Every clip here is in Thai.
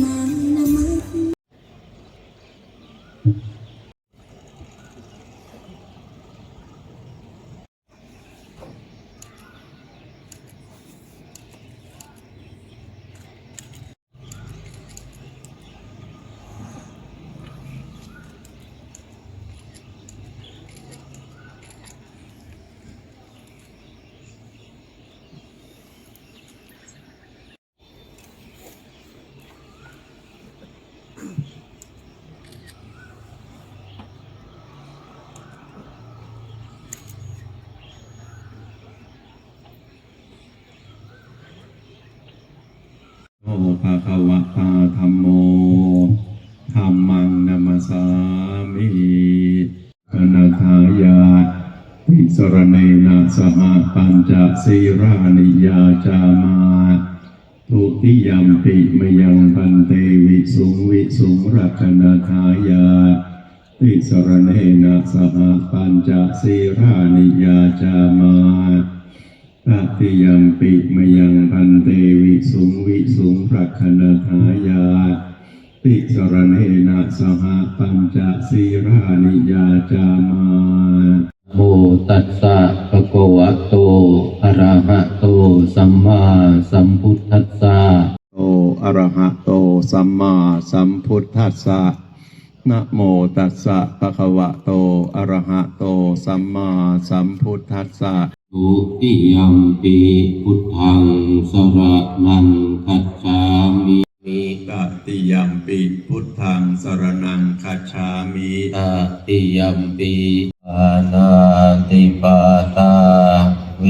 ม ภะคะวะตาธัมโมธัมมังนัมสสามิกนาทายาติสรเนนะสหปัญจศีรานิยาจามาทุติยมปิมยังพันเตวิสุงวิสุงรักนาทายาติสรเนนะสหปัญจศีรานิยาจามา ตติยมปิมยังพันเตวิสุงวิสุงรักขณทายา ติสรณเนนะสหปัญจศีรานิยาจามาโมตัสสะภะคะวะโตอะระหะโต สัมมาสัมพุทธัสสะโตอะระหะโต สัมมาสัมพุทธัสสะนะโมตัสสะภะคะวะโตอะระหะโต สัมมาสัมพุทธัสสะ ทุติยมปีพุทธังสระนังคัจฉามิตติยมปิพุทธังสรนังคัจฉามิตติยมปีปานาติปาตาเว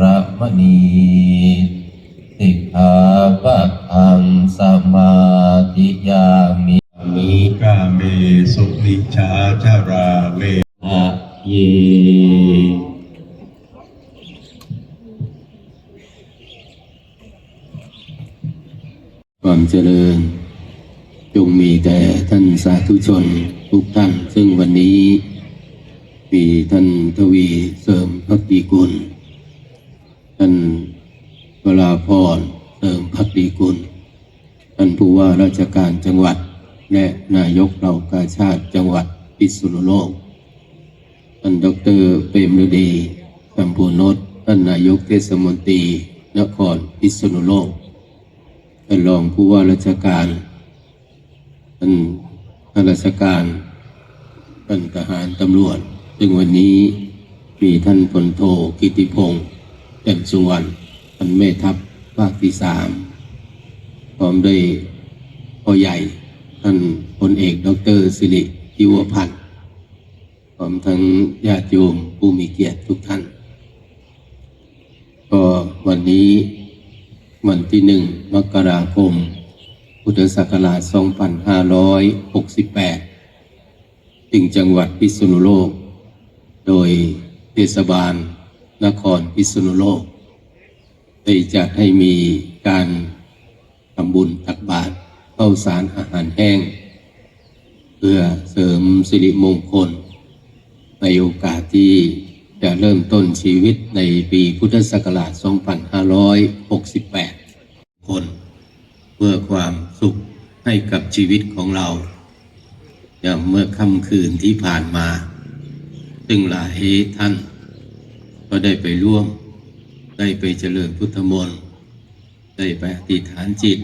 ระมณีสิกขาปะทังสมาธิยามิมิกาเมสุนิชาชาราเวอะเย ความ เจริญ จงมีแด่ท่านสาธุชนทุกท่าน ซึ่งวันนี้มีท่านทวีเสริมพักดีกุล ท่านเวลาพรเสริมพักดีกุล ท่านผู้ว่าราชการจังหวัด และนายกเหล่ากาชาติจังหวัดพิษณุโลก ท่านดรเปรมฤดีสัมพูนนท์ท่านนายกเทศมนตรีนครพิษณุโลก ท่านรองผู้ว่าราชการท่านข้าราชการท่านทหารตำรวจ ซึ่งวันนี้มีท่านพลโทกิติพงศ์แจ่มสุวรรณท่านแม่ทัพภาคที่สามพร้อมด้วยพ่อใหญ่ท่านพลเอกดรสิริยิวพันธ์พร้อมทั้งญาติโยมผู้มีเกียรติทุกท่าน ก็วันนี้ วันที่หนึ่งมกราคม พุทธศักราช 2568 ถึงจังหวัดพิษณุโลก โดยเทศบาลนครพิษณุโลก ได้จัดให้มีการทำบุญตักบาตรเข้าสารอาหารแห้ง เพื่อเสริมสิริมงคล ในโอกาสที่ จะเริ่มต้นชีวิตในปีพุทธศักราช 2568 คน เพื่อความสุขให้กับชีวิตของเราอย่างเมื่อค่ำคืนที่ผ่านมา ซึ่งหลายท่าน ก็ได้ไปร่วม ได้ไปเจริญพุทธมนต์ได้ไปอธิษฐานจิต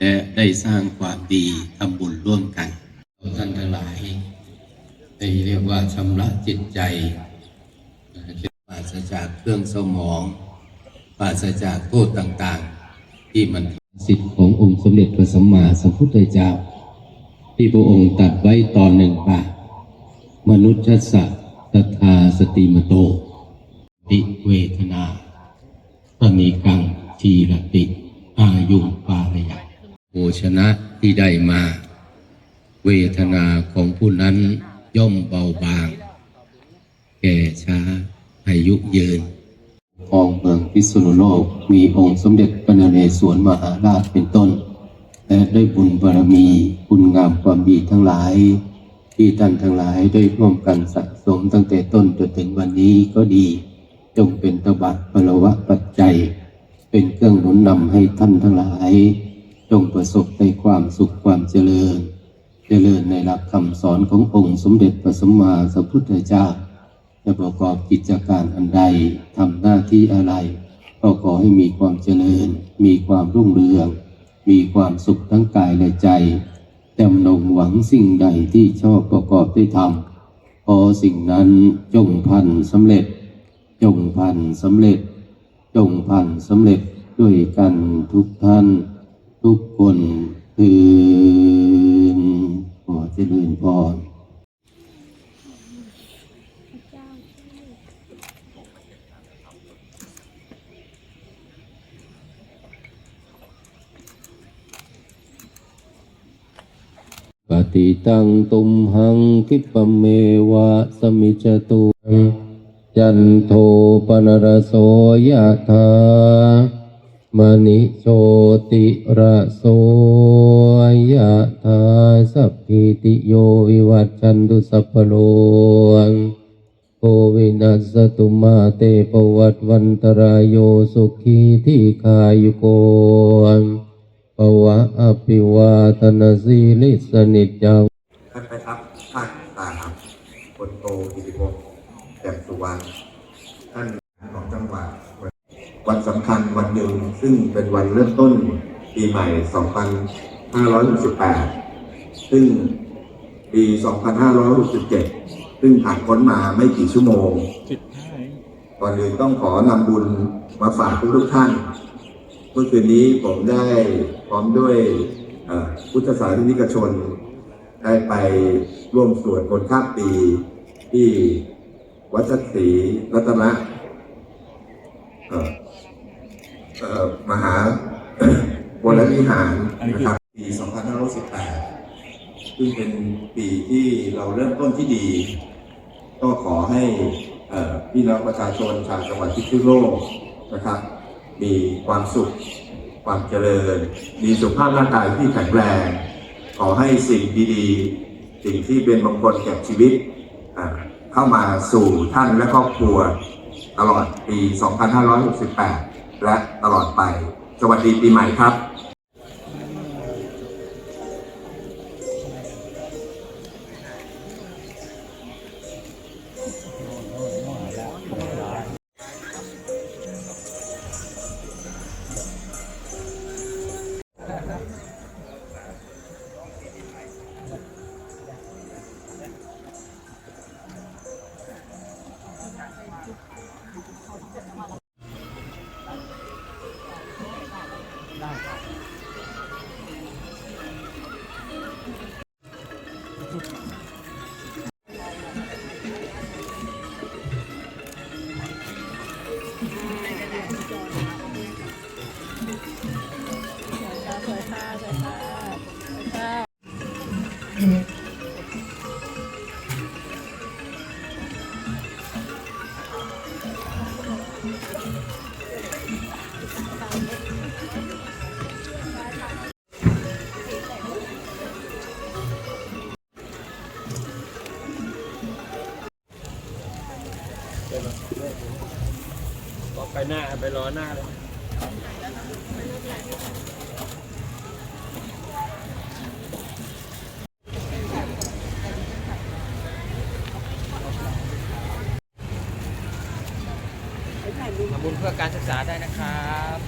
และได้สร้างความดีทำบุญร่วมกัน ท่านทั้งหลายได้เรียกว่าชำระจิตใจ ราศจากเครื่องสมอง ปราศจากโทษต่างๆ ที่มันสิทธิ์ขององค์สมเด็จพระสัมมาสัมพุทธเจ้า ที่พระองค์ตัดไว้ตอนหนึ่งว่ามนุษย์สัตตถาสติมโตติเวทนาตนิกังทีรติอายุปาระยะโภชนะที่ได้มา เวทนาของผู้นั้นย่อมเบาบาง แก่ช้า อายุยืนองเมืองพิษณุโลกมีองค์สมเด็จพระนเรศวรมหาราชเป็นต้น และได้บุญบารมีคุณงามความดีทั้งหลาย ที่ท่านทั้งหลายได้ร่วมกันสะสมตั้งแต่ต้นจนถึงวันนี้ก็ดี จงเป็นตบะพลวะปัจจัย เป็นเครื่องหนุนนำให้ท่านทั้งหลาย จงประสบในความสุขความเจริญ เจริญในหลักคำสอนขององค์สมเด็จพระสัมมาสัมพุทธเจ้า จะประกอบกิจการอันใดทำหน้าที่อะไร ก็ขอให้มีความเจริญ มีความรุ่งเรือง มีความสุขทั้งกายและใจจำนงหวังสิ่งใดที่ชอบประกอบได้วยธรรมขอสิ่งนั้นจงพันสำเร็จ จงพันสำเร็จ จงพันสำเร็จด้วยกันทุกท่าน ทุกคนคืนขอเจริญพร ปฏิตังตุมหังคิปเมวะสมิจตุจันโทปนรโสยะธามณิโชติระโสยะธาสัพพิติโยวิวัจจันตุสัพพโลโควินัสสตุมาเตปวัตวันตรายโยสุขีที่คายุโก ปวะอภิวาทนาสีลิสนิจจังท่านไปทัพภาคตาครับพลโตกิติพงศ์แจ่มสุวรรณท่านของจังหวัดวันสำคัญวันหนึ่งซึ่งเป็นวันเริ่มต้นปีใหม่ 2568 ซึ่งปี 2567 ซึ่งผ่านพ้นมาไม่กี่ชั่วโมงก่อนอื่นต้องขอนำบุญมาฝากทุกๆท่านเมื่อคืนนี้ผมได้พร้อมด้วยเอ่อพุทธศาสนิกชน ได้ไปร่วมสวดมนข้ามปีที่วัดชัดศรีรัตนะมหาวรวิหารนะครับปี 2518ซึ่งเป็นปีที่เราเริ่มต้นที่ดี ก็ขอให้พี่น้องประชาชนชาวจังหวัดพิษณุโลกนะครับ มีความสุข ความเจริญ มีสุขภาพร่างกายที่แข็งแรง ขอให้สิ่งดีๆ สิ่งที่เป็นมงคลแก่ชีวิต เข้ามาสู่ท่านและครอบครัว ตลอดปี 2568 และตลอดไป สวัสดีปีใหม่ครับ ก็ไปหน้าไปรอหน้าเลยทำบุญเพื่อการศึกษาได้นะครับ